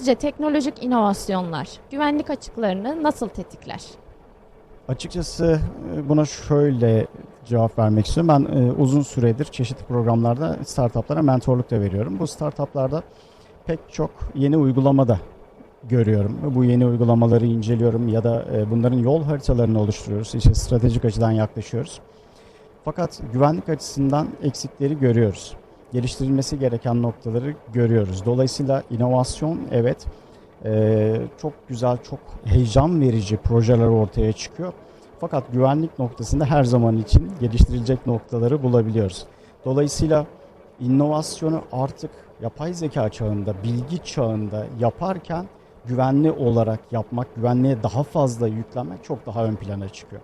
Sizce teknolojik inovasyonlar güvenlik açıklarını nasıl tetikler? Açıkçası e, buna şöyle cevap vermek istiyorum. Ben e, uzun süredir çeşitli programlarda startuplara mentorluk da veriyorum. Bu startuplarda pek çok yeni uygulamada görüyorum. Bu yeni uygulamaları inceliyorum ya da e, bunların yol haritalarını oluşturuyoruz. İşte stratejik açıdan yaklaşıyoruz. Fakat güvenlik açısından eksikleri görüyoruz. Geliştirilmesi gereken noktaları görüyoruz. Dolayısıyla inovasyon evet e, çok güzel, çok heyecan verici projeler ortaya çıkıyor. Fakat güvenlik noktasında her zaman için geliştirilecek noktaları bulabiliyoruz. Dolayısıyla inovasyonu artık yapay zeka çağında, bilgi çağında yaparken güvenli olarak yapmak, güvenliğe daha fazla yüklenmek çok daha ön plana çıkıyor.